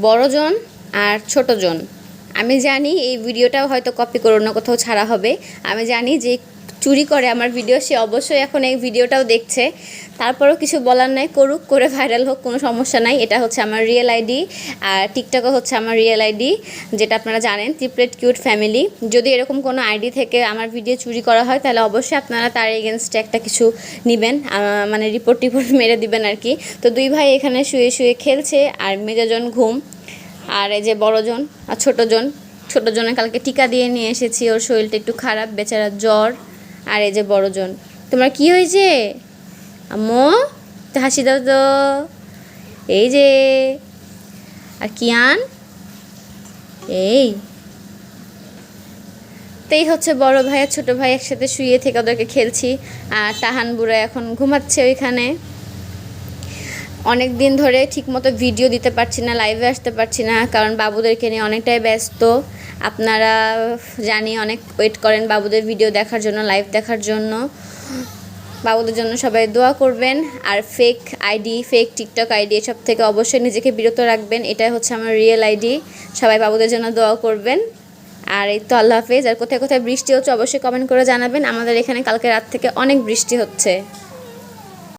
বড়জন আর ছোটজন। আমি জানি এই ভিডিওটাও হয়তো কপি করে অন্য কোথাও ছাড়া হবে। আমি জানি যে চুরি করে আমার ভিডিও সে অবশ্যই এখন এই ভিডিওটাও দেখছে। তারপরেও কিছু বলার নাই, করুক, করে ভাইরাল হোক, কোনো সমস্যা নাই। এটা হচ্ছে আমার রিয়েল আইডি আর টিকটকও হচ্ছে আমার রিয়েল আইডি যেটা আপনারা জানেন ট্রিপলেট কিউট ফ্যামিলি যদি এরকম কোনো আইডি থেকে আমার ভিডিও চুরি করা হয়, তাহলে অবশ্যই আপনারা তার এগেনস্টে একটা কিছু নেবেন মানে রিপোর্ট টিপোর্ট মেরে দিবেন আর কি। তো দুই ভাই এখানে শুয়ে শুয়ে খেলছে, আর মেজোজন ঘুম। আর এই যে বড়জন আর ছোটোজন ছোটোজনের কালকে টিকা দিয়ে নিয়ে এসেছি, ওর শরীরটা একটু খারাপ বেচারা জ্বর। আর এই যে বড়জন, তোমার কি হয়েছে? আম্মু হাসি দাও তো। এই যে, আর কিয়ান? এই। তেই হচ্ছে বড় ভাই আর ছোট ভাই একসাথে শুয়ে থেকে ওদেরকে খেলছি, আর তাহান বুড়া এখন ঘুমাচ্ছে ওইখানে। অনেক দিন ধরে ঠিকমতো ভিডিও দিতে পারছি না লাইভে আসতে পারছি না, কারণ বাবুদেরকে নিয়ে অনেকটাই ব্যস্ত। আপনারা জানি অনেক ওয়েট করেন বাবুদের ভিডিও দেখার জন্য লাইভ দেখার জন্য। বাবুদের জন্য সবাই দোয়া করবেন। আর fake ID fake TikTok ID এসব থেকে অবশ্যই নিজেকে বিরত রাখবেন। এটাই হচ্ছে আমার রিয়েল আইডি সবাই বাবুদের জন্য দোয়া করবেন। আর এই তো আল্লাহ হাফেজ। আর কোথায় কোথায় বৃষ্টি হচ্ছে অবশ্যই কমেন্ট করে জানাবেন। আমাদের এখানে কালকে রাত থেকে অনেক বৃষ্টি হচ্ছে।